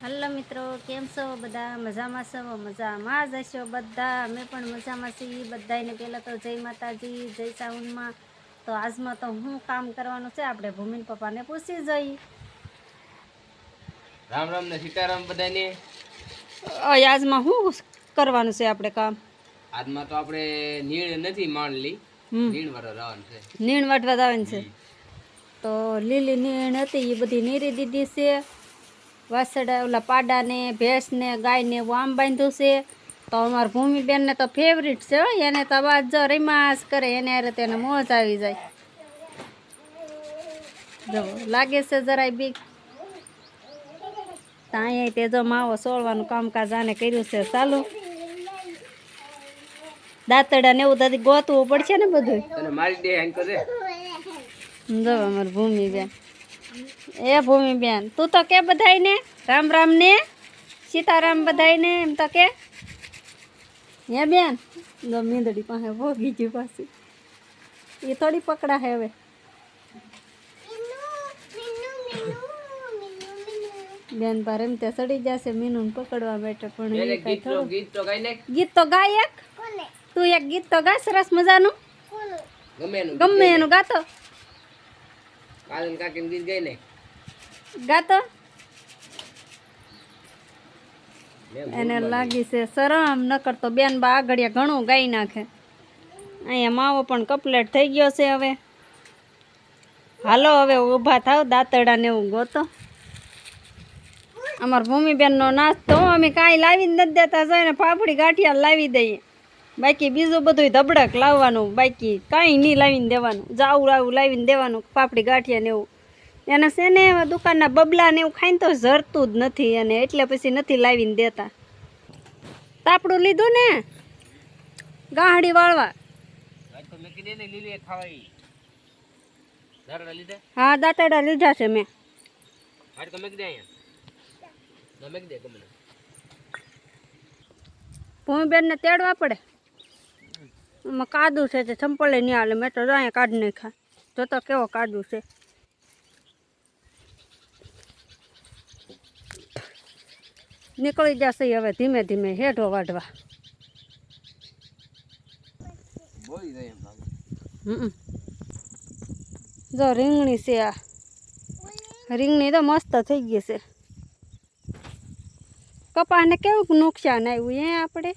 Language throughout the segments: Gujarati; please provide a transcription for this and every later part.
હલો મિત્રો કેમ છો બધા? મજામાં છો? મજામાં જ હશો બધા? અમે પણ મજામાં છીએ. બધાને પહેલાં તો જય માતાજી જય સાઉન્ડમાં તો આજમાં તો હું કામ કરવાનું છે? આપણે ભૂમિન પપ્પાને પૂછી જઈ. રામ રામ ને સીતારામ બધાને આજમાં શું કરવાનું છે આપણે કામ? આજમાં તો આપણે નીણ નથી માંડલી નીણ વાટવા જવાનું છે. નીણ વાટવા જવાનું છે તો લીલી નીણ હતી એ બધી નીરી દીધી છે. વાસડા ઓલા પાડાને ભેંસને ગાયને એવું આમ બાંધ્યું છે. તો અમારા ભૂમિબેનને તો ફેવરિટ છે હો. એને તો અવાજ જો રીમાસ કરે એને અરે તેને મોજ આવી જાય. જો લાગે છે જરાય બીક. ત્યાં તે જો માવો સોળવાનું કામકાજ આને કર્યું છે. ચાલુ. દાંતડા ને એવું દાદી ગોતવું પડશે ને બધું જો અમારી ભૂમિબેન. એ ભૂમિબેન તું તો કે બધાયને? રામ રામ ને? સીતારામ બધાયને એમ તો કે? હે બેન? મીંદડી પાસે ભોગી ગયું પાછી. એ થોડી પકડા હે હવે. બેન પર એમ તે સડી જશે મીનું પકડવા બેઠા પણ ગીત તો ગીત તો ગાય એક. તું એક ગીત તો ગા સરસ મજાનું. ગમે એનું ગાતો. કાલન કાકીનું ગીત ગઈ ને? ગાતો એને લાગી છે શરમ ન કરતો બેન બા આગળિયા ઘણું ગાઈ નાખે. અહીંયા માવો પણ કપલેટ થઈ ગયો છે હવે. હાલો હવે ઊભા થાવ દાંતડા ને એવું ગોતો. અમાર ભૂમિબેનનો નાસ્તો અમે કાંઈ લાવી જ નથી દેતા જોઈને ફાફડી ગાંઠિયા લાવી દઈએ. બાકી બીજું બધું ધબડક લાવવાનું, બાકી કાંઈ નહીં લાવીને દેવાનું. જાવું આવું લાવીને દેવાનું, પાપડી ગાંઠિયા ને એવું. એને છે ને દુકાનના બબલા ને એવું ખાઈને તો ઝરતું જ નથી અને એટલે પછી નથી લાવીને દેતા. તાપડું લીધું ને? ગાહડી વાળવા. હા દાંતડા લીધા છે મેં. ભૂમિબેનને તેડવા પડે. એમાં કાદુ છે તે સંપલે નહીં હાલે. મેં તો જો અહીંયા કાઢી નાખ્યા. જોતો કેવો કાદુ છે. નીકળી જશે હવે ધીમે ધીમે હેઠો વાઢવા. જો રીંગણી છે આ. રીંગણી તો મસ્ત થઈ ગઈ છે. કપાને કેવું નુકસાન આવ્યું એ આપણે?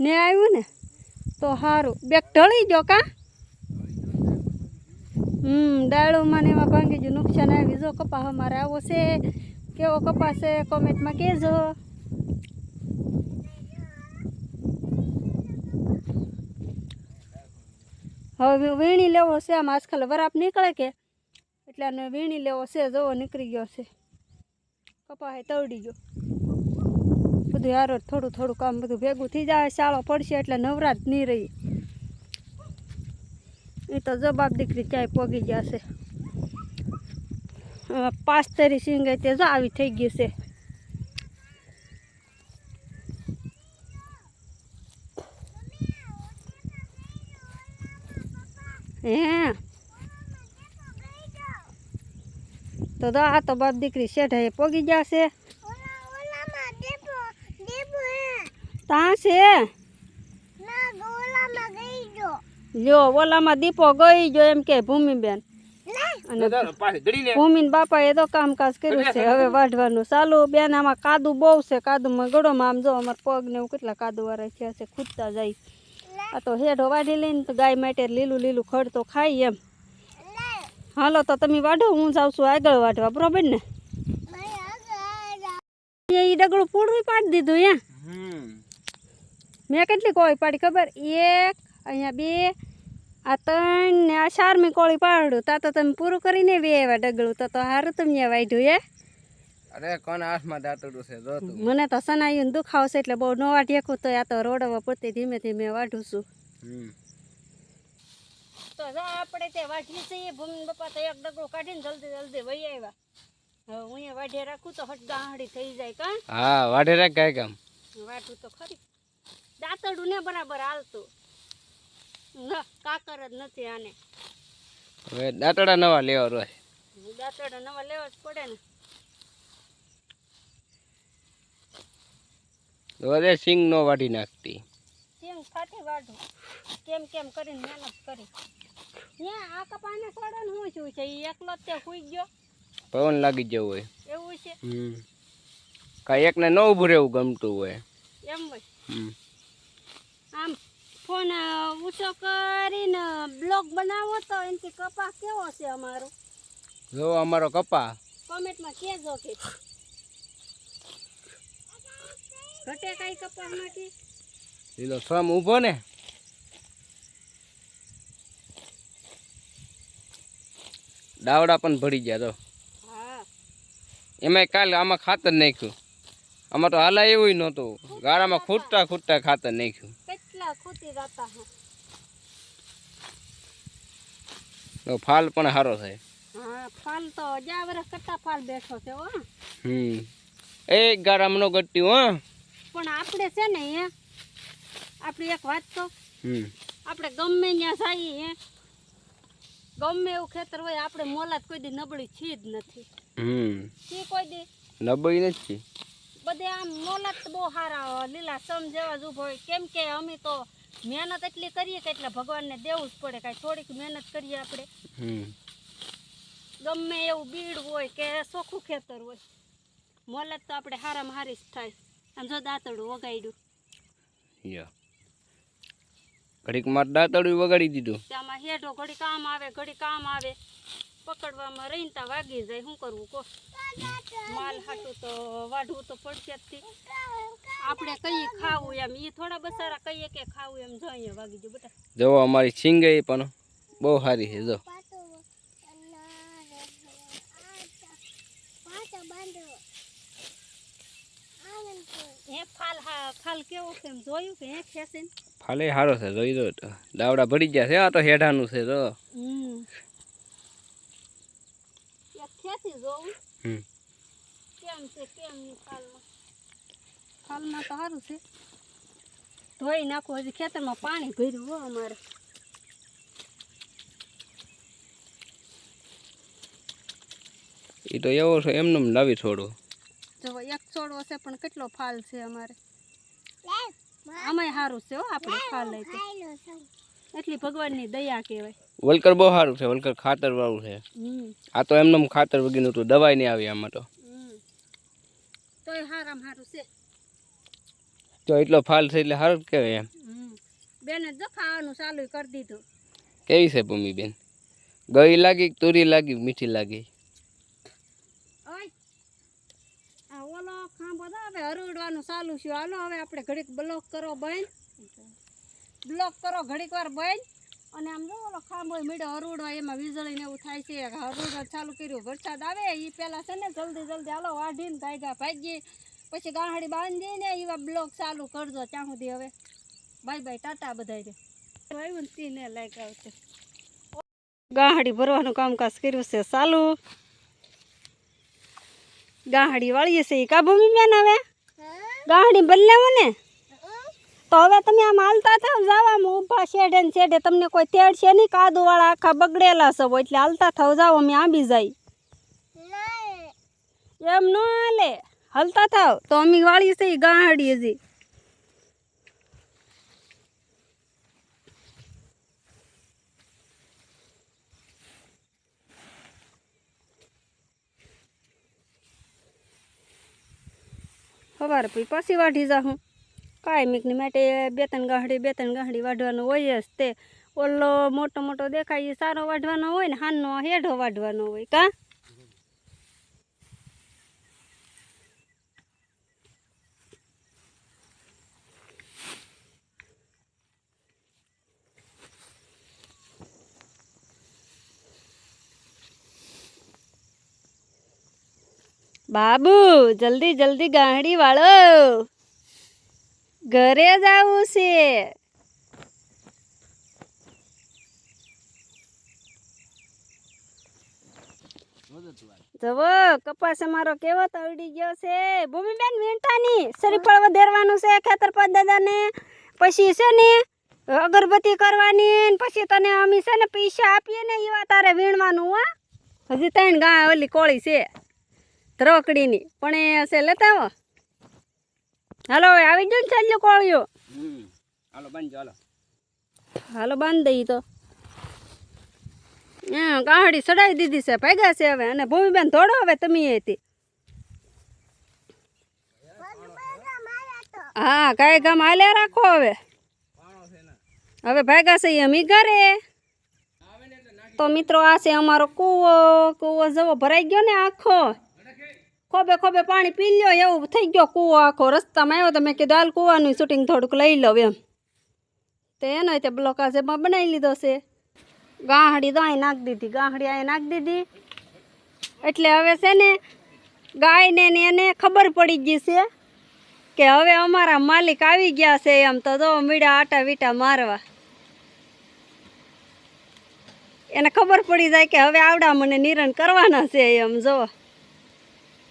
ને આવ્યું ને, તો સારું બેગ ઢળી જો કા? હમ ડાળોમાં ને એમાં ભાંગી જો નુકસાન આવી. જો કપા અમારે આવો છે. કેવો કપા છે? કોમેન્ટમાં કહેજો. હવે વીણી લેવો છે. આમ આજકાલ વરાપ નીકળે કે? એટલે વીણી લેવો છે. જવો, નીકળી ગયો છે. કપાહે તવડી ગયો. બધું હારો થોડું થોડું કામ બધું ભેગું થઈ જાય, શાળો પડશે એટલે નવરાત નહીં રહી. એ તો જવાબ દીકરી ક્યાંય પોગી ગયા છે. હવે પાંચ તરી સિંગે તે જો આવી થઈ ગઈ છે. હે? તો આ તો બાપ દીકરી શેઠ પોગી જશે તા છે? જો ઓલામાં દીપો ગઈ જો એમ કે ભૂમિબેન. અને ભૂમિન બાપા એ તો કામકાજ કર્યું છે હવે વાઢવાનું. ચાલુ બેન આમાં કાદુ બહુ છે કાદુમાં ગળોમાં આમ જો અમારા પગ ને એવું કેટલા કાદુ વાળા થયા છે ખૂદતા જાય. આ તો હેઠો વાઢી લઈને તો ગાય માટે લીલું લીલું ખડ તો ખાઈ એમ. હાલો તો તમે વાઢો હું જાઉં છું આગળ વાઢવા બરોબર ને? એ ડગડું પૂરું પાડી દીધું યા મેં કેટલી કોળી પાડી ખબર? એક અહીંયા બે આ ત્રણ ને આ ચારમી કોળી પાડ્યું તા તો તમે પૂરું કરીને બે એવા ડગલું. તો તો સારું તમને વાઢ્યું એ અરે કોણ હાથમાં દાંતડું છે? જો મને તો સનાયું દુખાવ છે એટલે બહુ ન વાઢ્યા તો આ તો રોડવા પડતી ધીમે ધીમે વાઢું છું. તો જો આપણે તે વાઢી છીએ. ભૂમિ બાપા તો એક ડગલું કાઢીને જલ્દી જલ્દી વહી આવ્યા. હવે હું અહીંયા વાઢે રાખું તો હટ ગાહડી થઈ જાય કાં? હા વાઢે રાખ કાંઈ કામ વાઢું તો ખરી. દાંતડું ને બરાબર હાલતું. કાકર જ નથી આને. હવે દાંતડા નવા લેવા રોય દાંતડા નવા લેવા જ પડે ને. દોરે સિંગ નો વાઢી નાખતી. સિંગ ફાટી વાઢો. કેમ કેમ કરીને મહેનત કરી. ત્યાં આ કપાને સડન હું શું છે? એ એકલો તે સુઈ ગયો? પવન લાગી જવું હોય. એવું છે? હમ. કાંઈ એકને ન ઉભું રહેવું ગમતું હોય. એમ હોય. આમ ફોન ઊંચો કરીને બ્લોગ બનાવો તો એનાથી કપા કેવો છે અમારો? જો અમારો કપા. કોમેન્ટમાં કહેજો કે. ઘટે કઈ કપાસમાંથી લીલો સમ ઊભો ને. દાવડા પણ ભરી ગયા તો. હા. એમાંય કાલે આમાં ખાતર નાખ્યું. આમાં તો હાલા એવું નહોતું. ગાળામાં ખૂટતા ખૂટતા ખાતર નાખ્યું. કેટલા ખૂટી જતા હે. તો ફાલ પણ સારો છે. હા ફાલ તો જ્યાં વર્ષ કરતા ફાલ બેઠો છે હો. હમ. એક ગાળામાં નો ગટ્યું હો. પણ આપણે છે ને હે આપણી એક વાત તો હમ. આપણે ગમે ત્યાં જઈએ હે. ગમે એવું ખેતર હોય આપણે મોલાત કોઈ દી નબળી છી જ નથી. હમ. છી કોઈ દી. નબળી નથી. બધે આમ મોલત બહુ સારા લીલા સમ જેવા જ ઊભો હોય. કેમ કે અમે તો મહેનત એટલી કરીએ કે એટલે ભગવાનને દેવું જ પડે. કાંઈ થોડીક મહેનત કરીએ આપણે. ગમે એવું બીડ હોય કે ચોખ્ખું ખેતર હોય મોલત તો આપણે હારામાં હારી જ થાય. આમ જો દાંતડું વગાડ્યું. ઘડીક માર દાંતડું વગાડી દીધું. આમાં હેઠો ઘડી કામ આવે ઘડી કામ આવે. પકડવામાં રહીને ત્યાં વાગી જાય શું કરવું કહો? માલ હાટું તો વાઢવું તો પડશે જ આપણે કઈ ખાવું એમ એ થોડા બસારા કહીએ કે ખાવું એમ જોઈએ વાગી જો બેટા. જો અમારી સિંગઈ પણ બહુ સારી છે જો. ફાલ કેવો છે જોયું કે હે ખેસે ફાલે સારો છે જોઈ દો દાવડા ભરી ગયા છે આ તો હેઠાનું છે તો ખેંચી જોઉં કેમ છે કેમ નહીં ફાલમાં ફાલમાં તો સારું છે. ધોઈ નાખો હજી ખેતરમાં પાણી ભર્યું હો અમારે. એ તો એવો છે એમને એમ લાવી છોડો. જો એક છોડવો છે પણ કેટલો ફાલ છે અમારે. આમાંય સારું છે હો આપણે ફાલ લઈ એટલી ભગવાનની દયા કહેવાય. વલકર બહુ સારું છે વલકર ખાતર વાળું છે આ તો એમનું ખાતર વગીનું હતું દવાઈ નહીં આવી આમાં તો. તો એટલો ફાલ છે એટલે સારું કહેવાય એમ. બેને જો ખાવાનું ચાલુ કરી દીધું. કેવી છે ભૂમિબેન ગઈ લાગી કે તુરી લાગી મીઠી લાગી? ઓલો ખાંભો હવે હરવડવાનું ચાલુ છે હાલો હવે આપણે ઘડીક બ્લોક કરો બંધ બ્લોક કરો ઘડીક વાર બંધ. અને આમ જો ઓલો ખાંભો મીડો હરવડવા એમાં વીજળી ને એવું થાય છે. હરવડવા ચાલુ કર્યું વરસાદ આવે એ પહેલાં છે ને જલ્દી જલ્દી હાલો વાઢીને ગાયગા ભાગી પછી ગાંહડી બાંધીને એવા બ્લોક ચાલુ કરજો ત્યાં સુધી હવે. બાય બાય ટાટા બધાય આવ્યું ને લાઈક આવશે. ગાંહડી ભરવાનું કામકાજ કર્યું છે ચાલુ. ગાંહડી વાળીએ છે એ કા ભૂમિ બેન હવે ગાહડી બદલાવો ને. તો હવે તમે આમ હાલતા થાવ જાવામાં ઊભા શેઢે ને શેઢે. તમને કોઈ તેડશે નહીં કાદુ વાળા આખા બગડેલા સૌ એટલે હાલતા થાવ જાઓ અમે આંબી જાય. એમ ન હાલે. હાલતા થાવ તો અમે વાળી છે ઈ ગાહડી હજી. સવારે પછી પાછી વાઢી જાઉં કાયમિકની માટે બે ત્રણ ગાંઠડી બે ત્રણ ગાંઠડી વાઢવાનું હોય જ તે. ઓલો મોટો મોટો દેખાય સારો વાઢવાનો હોય ને હાનનો હેઢો વાઢવાનો હોય, કા? બાબુ, જલ્દી જલ્દી ગાંહડી વાળો. ઘરે જવું છે. જવો કપાસ અમારો કેવો તવડી ગયો છે. ભૂમિબેન વીંટાની શરીફળ વધેરવાનું છે ખેતર પર દાદાને. પછી છે ને, અગરબત્તી કરવાની પછી તને અમે છે ને પૈસા આપીએ ને એવા તારે વીણવાનું, હા. હજી ત્રણ ગા ઓલી કોળી છે ધ્રોકડીની પણ એ છે લેતા આવો. હાલો આવી ગયો ને ચાલ્યો કોળિયો. હાલો બંધ હાલો. હાલો બંધ દઈ તો. હા ગાહડી ચડાવી દીધી છે ભાગ્યા છે હવે. અને ભૂમિબેન થોડો હવે તમે હતી. હા કઈ ગામ હાલ્યા રાખો હવે. હવે ભાગ્યા છે એમ ઈ ઘરે. તો મિત્રો આ છે અમારો કૂવો. કૂવો જવો ભરાઈ ગયો ને આખો. ખોબે ખોબે પાણી પી લ્યો, એવું થઈ ગયો કૂવો આખો. રસ્તામાં આવ્યો તો મેં કીધું, હાલ કૂવાનું શૂટિંગ થોડુંક લઈ લઉં એમ. તો એનો તે બ્લોક જેમાં બનાવી લીધો છે. ગાંહડી તો અહીં નાખી દીધી, ગાહડી અહીં નાખી દીધી. એટલે હવે છે ને, ગાયને ને એને ખબર પડી ગઈ છે કે હવે અમારા માલિક આવી ગયા છે એમ, તો જો મીડા આટા વીટા મારવા. એને ખબર પડી જાય કે હવે આવડા મને નિરણ કરવાના છે એમ, જો.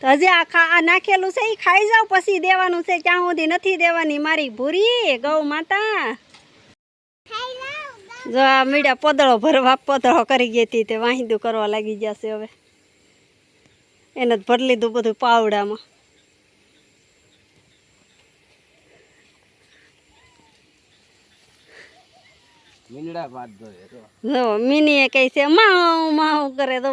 તો હજી આ ખા આ નાખેલું છે એ ખાઈ જાવ પછી દેવાનું છે. ક્યાં સુધી નથી દેવાની મારી ભૂરી ગૌ માતા. જો આ મીડા પદળો ભરવા પદળો કરી ગઈ હતી તે વાહિંદુ કરવા લાગી ગયા છે હવે. એને જ ભરી લીધું બધું પાવડામાં. મીંડડા ભાત એ કઈ જો છે માવ માવ કરે તો